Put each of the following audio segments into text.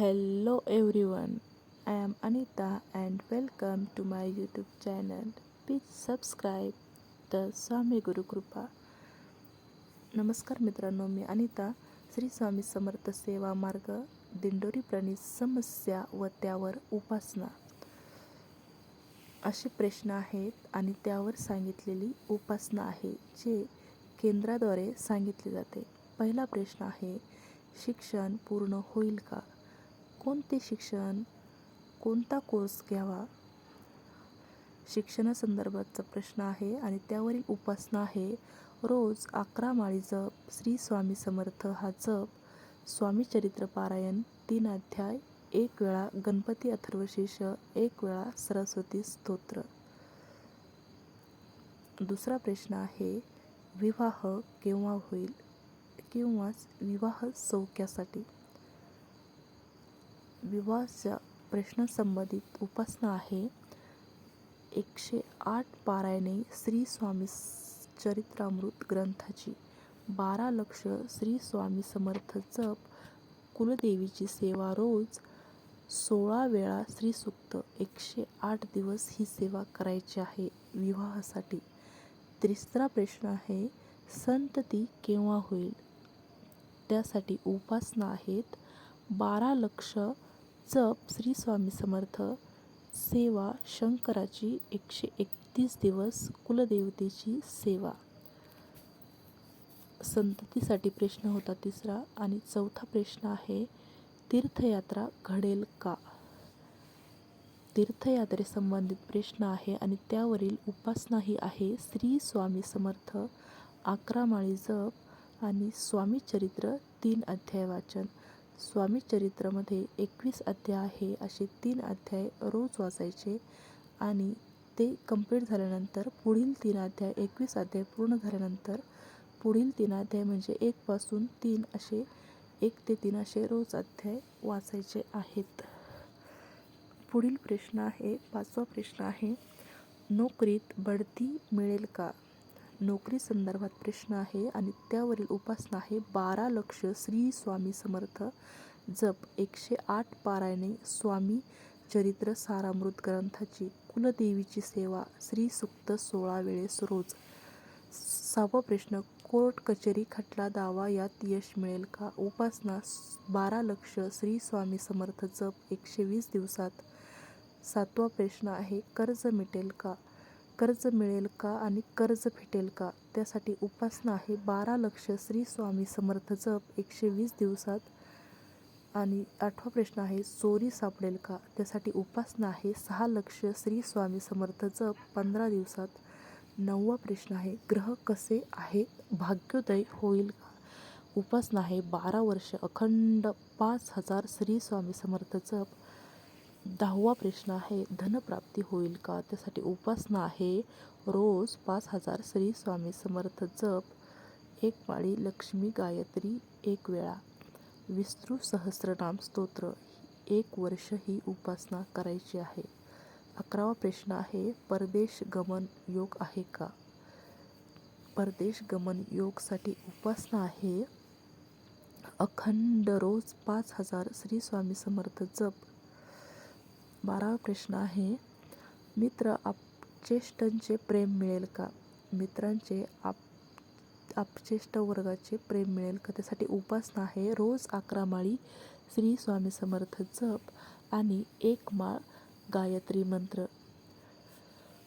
Hello everyone I am Anita and welcome to my YouTube channel please subscribe the Swami Gurukrupa. नमस्कार मित्रांनो मी अनिता श्री स्वामी समर्थ सेवा मार्ग दिंडोरी प्रणित समस्या व त्यावर उपासना असे प्रश्न आहेत आणि त्यावर सांगितलेली उपासना आहे जे केंद्राद्वारे सांगितले जाते. पहिला प्रश्न आहे शिक्षण पूर्ण होईल का? कोणते शिक्षण कोणता कोर्स घ्यावा? शिक्षणासंदर्भातचा प्रश्न आहे आणि त्यावरील उपासना आहे. रोज अकरा माळी जप श्री स्वामी समर्थ हा जप स्वामी चरित्र पारायण तीन अध्याय एक वेळा गणपती अथर्वशीर्ष एक वेळा सरस्वती स्तोत्र. दुसरा प्रश्न आहे विवाह केव्हा होईल? किंवा विवाह सौख्यासाठी. विवाहाच्या प्रश्नासंबंधित उपासना आहे. एकशे आठ पारायणे श्री स्वामी चरित्रामृत ग्रंथाची. बारा लक्ष श्री स्वामी समर्थ जप. कुलदेवीची सेवा रोज सोळा वेळा श्रीसुक्त एकशे आठ दिवस ही सेवा करायची आहे विवाहासाठी. तिसरा प्रश्न आहे संतती केव्हा होईल? त्यासाठी उपासना आहेत. बारा लक्ष जप श्री स्वामी समर्थ सेवा शंकराची एकशे एकतीस दिवस कुलदेवतेची सेवा. संततीसाठी प्रश्न होता तिसरा आणि चौथा प्रश्न आहे तीर्थयात्रा घडेल का? तीर्थयात्रेसंबंधित प्रश्न आहे आणि त्यावरील उपासनाही आहे. श्री स्वामी समर्थ अकरा माळी जप आणि स्वामी चरित्र तीन अध्याय वाचन. स्वामी चरित्रामध्ये एकवीस अध्याय आहे असे तीन अध्याय रोज वाचायचे आणि ते कंप्लीट झाल्यानंतर पुढील तीन अध्याय एकवीस अध्याय पूर्ण झाल्यानंतर पुढील तीन अध्याय म्हणजे एकपासून तीन असे एक ते तीन असे रोज अध्याय वाचायचे आहेत. पुढील प्रश्न आहे पाचवा प्रश्न आहे नोकरीत बढती मिळेल का? नोकरी संदर्भात प्रश्न आहे आणि त्यावरील उपासना आहे बारा लक्ष श्री स्वामी समर्थ जप एकशे आठ पारायणे स्वामी चरित्र सारामृत ग्रंथाची कुलदेवीची सेवा श्री सुक्त सोळा वेळेस रोज. सहावा प्रश्न कोर्ट कचेरी खटला दावा यात यश मिळेल का? उपासना बारा लक्ष श्री स्वामी समर्थ जप एकशे वीस दिवसात. सातवा प्रश्न आहे कर्ज मिटेल का? कर्ज मिळेल का आणि कर्ज फेटेल का? त्यासाठी उपासना आहे बारा लक्ष श्री स्वामी समर्थ जप एकशे वीस दिवसात. आणि आठवा प्रश्न आहे चोरी सापडेल का? त्यासाठी उपासना आहे सहा लक्ष श्री स्वामी समर्थ जप पंधरा दिवसात. नववा प्रश्न आहे ग्रह कसे आहेत भाग्योदय होईल का? उपासना आहे बारा वर्ष अखंड पाच हजार श्री स्वामी समर्थ जप दहावा प्रश्न आहे धनप्राप्ती होईल का? त्यासाठी उपासना आहे रोज पाच हजार श्री स्वामी समर्थ जप एक पाळी लक्ष्मी गायत्री एक वेळा विस्तृ सहस्रनाम स्तोत्र एक वर्ष ही उपासना करायची आहे. अकरावा प्रश्न आहे परदेश गमन योग आहे का? परदेश गमन योगसाठी उपासना आहे अखंड रोज पाच हजार श्री स्वामी समर्थ जप बारावा प्रश्न आहे. मित्र आपचेष्टांचे प्रेम मिळेल का? मित्रांचे आप आपचेष्ट वर्गाचे प्रेम मिळेल का? त्यासाठी उपासना आहे. रोज अकरा माळी श्री स्वामी समर्थ जप आणि एक माळ गायत्री मंत्र.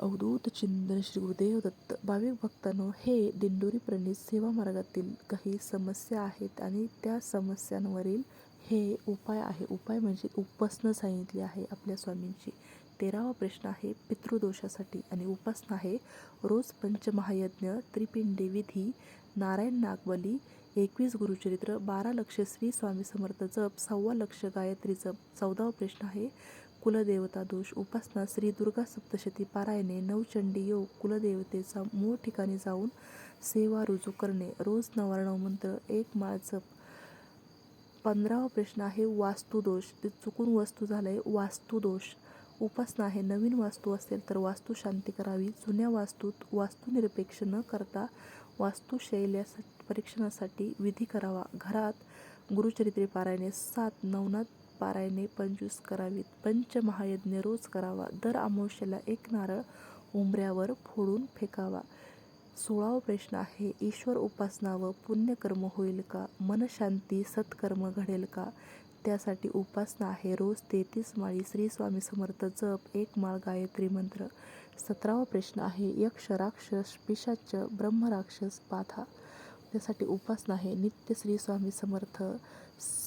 अवधूत चिंतन श्री गुरुदेव दत्त. भाविक भक्तांनो हे दिंडोरी प्रणित सेवा मार्गातील काही समस्या आहेत आणि त्या समस्यांवरील हे उपाय आहे. उपाय म्हणजे उपासना सांगितली आहे आपल्या स्वामींची. तेरावा प्रश्न आहे पितृदोषासाठी आणि उपासना आहे रोज पंचमहायज्ञ त्रिपिंडी विधी नारायण नागबली एकवीस गुरुचरित्र बारा लक्ष श्री स्वामी समर्थ जप सव्वा लक्ष गायत्री जप. चौदावा प्रश्न आहे कुलदेवता दोष. उपासना श्री दुर्गा सप्तशती पारायणे नवचंडी योग कुलदेवतेचा मूळ ठिकाणी जाऊन सेवा रुजू करणे. रोज नवारणव मंत्र एक माळ जप. पंधरावा प्रश्न आहे वास्तुदोष. ते चुकून वस्तू झालं आहे वास्तुदोष. उपासना आहे नवीन वास्तू असेल तर वास्तू शांती करावी. जुन्या वास्तूत वास्तुनिरपेक्ष न करता वास्तुशैल्या परीक्षणासाठी विधी करावा. घरात गुरुचरित्रे पारायणे सात नवनाथ पारायणे पंचवीस करावीत. पंचमहायज्ञ रोज करावा. दर अमावस्येला एक नारळ उंबऱ्यावर फोडून फेकावा. सोळावा प्रश्न आहे ईश्वर उपासना व पुण्यकर्म होईल का? मनशांती सत्कर्म घडेल का? त्यासाठी उपासना आहे रोज तेहतीस माळी श्री स्वामी समर्थ जप एक माळ गायत्री मंत्र. सतरावा प्रश्न आहे यक्ष राक्षस पिशाच ब्रह्मराक्षस बाधा. त्यासाठी उपासना आहे नित्य श्री स्वामी समर्थ.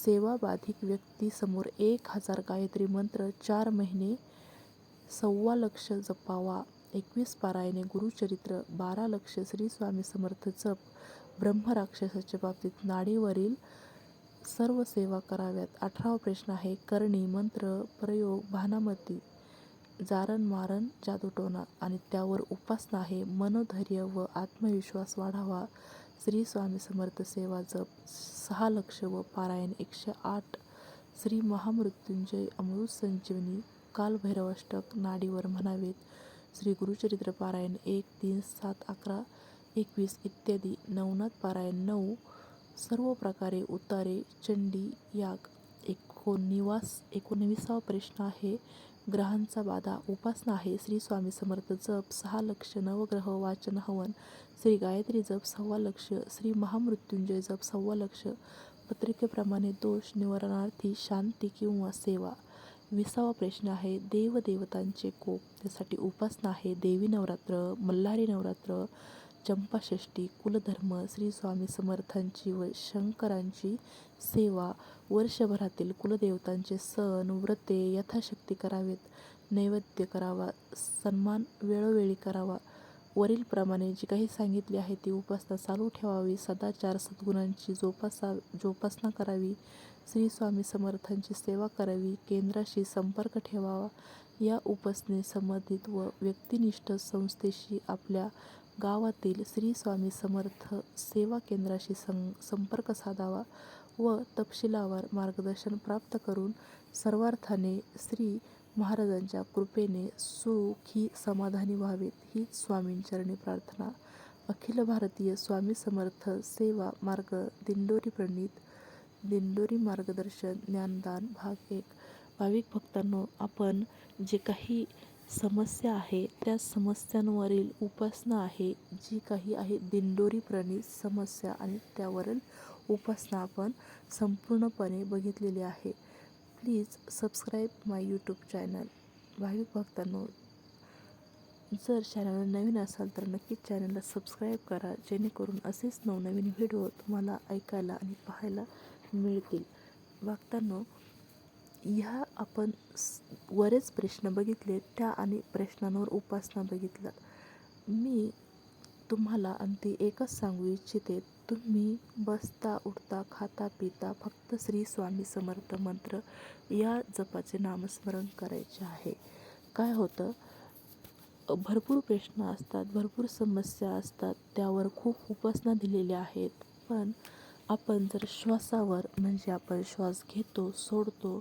सेवाबाधिक व्यक्तीसमोर एक हजार गायत्री मंत्र चार महिने सव्वा लक्ष जपावा. एकवीस पारायणे गुरुचरित्र बारा लक्ष श्री स्वामी समर्थ जप ब्रह्मराक्षसाच्या बाबतीत नाडीवरील सर्व सेवा कराव्यात. अठरावा प्रश्न आहे करणी मंत्र प्रयोग भानामती जारण मारण जादूटोना आणि त्यावर उपासना आहे. मनोधैर्य व आत्मविश्वास वाढावा. श्री स्वामी समर्थ सेवा जप सहा लक्ष व पारायण एकशे आठ. श्री महामृत्युंजय अमृत संजीवनी कालभैरवाष्टक नाडीवर म्हणावेत श्री गुरुचरित्र पारायण एक तीन सात अकरा एकवीस इत्यादी. नवनाथ पारायण नऊ सर्व प्रकारे उतारे चंडी याग. एकोणनिवास एकोणविसावा प्रश्न आहे. ग्रहांचा बाधा उपासना आहे. श्री स्वामी समर्थ जप सहा लक्ष नवग्रह वाचन हवन. श्री गायत्री जप सव्वा लक्ष. श्री महामृत्युंजय जप सव्वा लक्ष. पत्रिकेप्रमाणे दोष निवारणार्थी शांती किंवा सेवा. विसावा प्रश्न आहे देवदेवतांचे कोप. त्यासाठी उपासना आहे देवी नवरात्र मल्हारी नवरात्र चंपाषष्ठी कुलधर्म श्री स्वामी समर्थांची व शंकरांची सेवा. वर्षभरातील कुलदेवतांचे सण व्रते यथाशक्ती करावेत. नैवेद्य करावा सन्मान वेळोवेळी करावा. वरीलप्रमाणे जी काही सांगितली आहे ती उपासना चालू ठेवावी. सदाचार सद्गुणांची जोपासा जोपासना करावी. श्री स्वामी समर्थांची सेवा करावी. केंद्राशी संपर्क ठेवावा. या उपासने संबंधित व व्यक्तिनिष्ठ संस्थेशी आपल्या गावातील श्री स्वामी समर्थ सेवा केंद्राशी सं संपर्क साधावा व तपशिलावर मार्गदर्शन प्राप्त करून सर्वार्थाने श्री महाराजांच्या कृपेने सुखी समाधानी व्हावेत हीच स्वामींचरणी प्रार्थना. अखिल भारतीय स्वामी समर्थ सेवा मार्ग दिंडोरी प्रणीत दिंडोरी मार्गदर्शन ज्ञानदान भाग एक. भाविक भक्तांनो आपण जे काही समस्या आहे त्या समस्यांवरील उपासना आहे जी काही आहे दिंडोरी प्रणीत समस्या आणि त्यावरील उपासना आपण संपूर्णपणे बघितलेली आहे. Please subscribe my YouTube channel. भाविक भक्तांनो जर चॅनल नवीन असाल तर नक्कीच चॅनलला सबस्क्राईब करा जेणेकरून असेच नवनवीन व्हिडिओ तुम्हाला ऐकायला आणि पाहायला मिळतील. भक्तांनो ह्या आपण स- बरेच प्रश्न बघितले त्या आणि प्रश्नांवर उपासना बघितल्या. मी तुम्हाला अंती एकच सांगू इच्छिते तुम्ही बसता उठता खाता पिता फक्त श्री स्वामी समर्थ मंत्र या जपाचे नामस्मरण करायचे आहे. काय होतं? भरपूर प्रश्न असतात भरपूर समस्या असतात त्यावर खूप उपासना दिलेल्या आहेत. पण आपण जर श्वासावर म्हणजे आपण श्वास घेतो सोडतो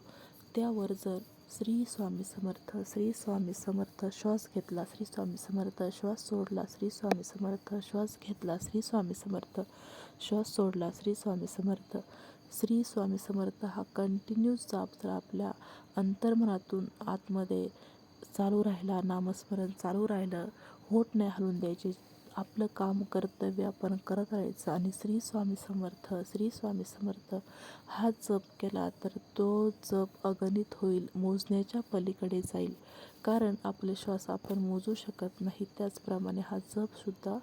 त्यावर जर श्री स्वामी समर्थ श्री स्वामी समर्थ श्वास घेतला. श्री स्वामी समर्थ श्वास सोडला. श्री स्वामी समर्थ श्वास घेतला. श्री स्वामी समर्थ श्वास सोडला. श्री स्वामी समर्थ श्री स्वामी समर्थ हा कंटिन्यूस जाप जर आपल्या अंतर्मनातून आतमध्ये चालू राहिला नामस्मरण चालू राहिलं होट नाही हलून द्यायचे आपलं काम कर्तव्य आपण करत राहायचं. आणि श्री स्वामी समर्थ श्री स्वामी समर्थ हा जप केला तर तो जप अगणित होईल मोजण्याच्या पलीकडे जाईल. कारण आपले श्वास आपण मोजू शकत नाही त्याचप्रमाणे हा जपसुद्धा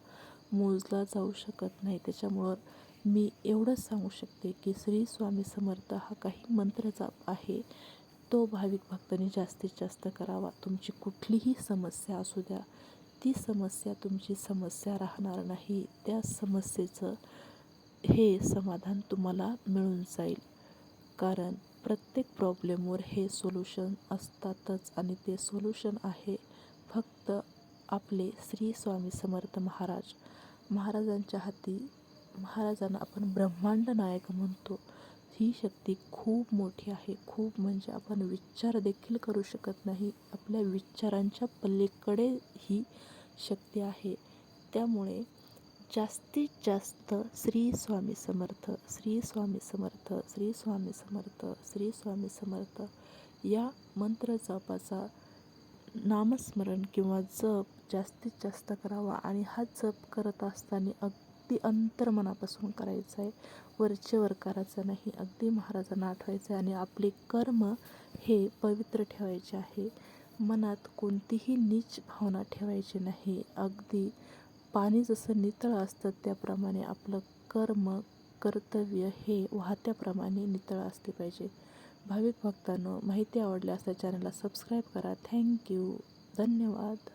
मोजला जाऊ शकत नाही. त्याच्यामुळं मी एवढंच सांगू शकते की श्री स्वामी समर्थ हा काही मंत्र जाप आहे. तो भाविक भक्तांनी जास्तीत जास्त करावा. तुमची कुठलीही समस्या असू द्या. ती समस्या तुमची समस्या राहणार नाही त्या समस्येचं हे समाधान तुम्हाला मिळून जाईल. कारण प्रत्येक प्रॉब्लेमवर हे सोल्युशन असतातच आणि ते सोल्युशन आहे फक्त आपले श्री स्वामी समर्थ महाराज. महाराजांच्या हाती महाराजांना आपण ब्रह्मांड नायक म्हणतो. ही शक्ती खूप मोठी आहे. खूप म्हणजे आपण विचार देखील करू शकत नाही. आपल्या विचारांच्या पलीकडे ही शक्ती आहे. त्यामुळे जास्तीत जास्त श्री स्वामी समर्थ श्री स्वामी समर्थ श्री स्वामी समर्थ श्री स्वामी समर्थ या मंत्र जपाचा नामस्मरण किंवा जप जास्तीत जास्त करावा. आणि हा जप करत असताना अग अगदी अंतर्मनापासून करायचं आहे. वरचेवर करायचं नाही अगदी महाराजांना आठवायचं आहे आणि आपले कर्म हे पवित्र ठेवायचे आहे. मनात कोणतीही नीच भावना ठेवायची नाही. अगदी पाणी जसं नितळ असतं त्याप्रमाणे आपलं कर्म कर्तव्य हे वाहत्याप्रमाणे नितळ असले पाहिजे. भाविक भक्तांनो माहिती आवडल्यास त्या चॅनलला सबस्क्राईब करा. थँक्यू धन्यवाद.